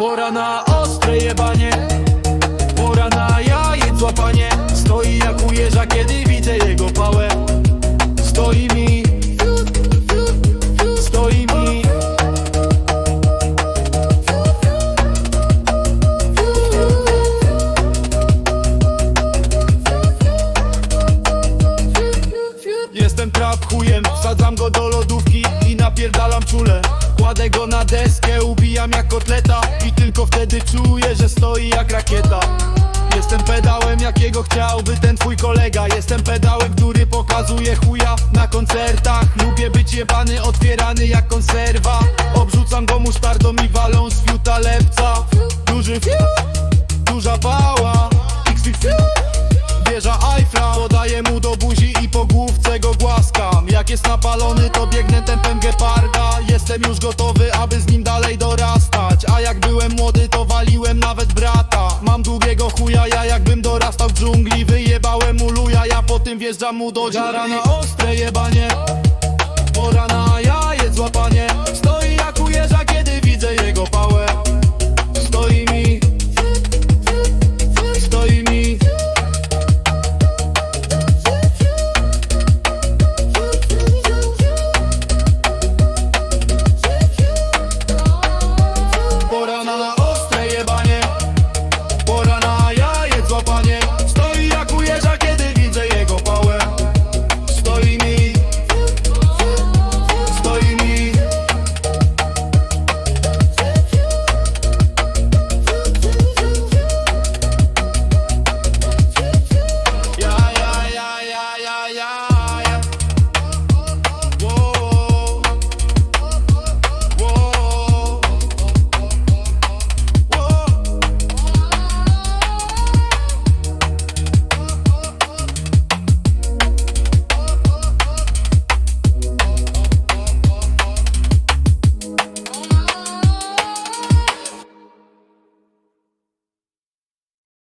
Pora na ostre jebanie. Pora na jajec złapanie Stoi jak u jeża, kiedy widzę jego pałę. Stoi mi. Stoi mi. Jestem trap chujem, wsadzam go do lodówki i napierdalam czule. Kładę go na deskę, ubijam jak kotleta Wtedy czuję, że stoi jak rakieta. Jestem pedałem, jakiego chciałby ten twój kolega. Jestem pedałem, który pokazuje chuja na koncertach. Lubię być jebany, otwierany jak konserwa. Obrzucam go musztardą i walą z fiuta lepca. Duży fiut, duża pała X, X, X. Wieża Eiffla Podaję mu do buzi i po główce go głaskam. Jak jest napalony to biegnę tempem geparda. Jestem już gotowy, aby z nim dalej dorastać dorastał w dżungli Wyjebałem mu luja, ja po tym wjeżdżam mu do dziara. Na ostre jebanie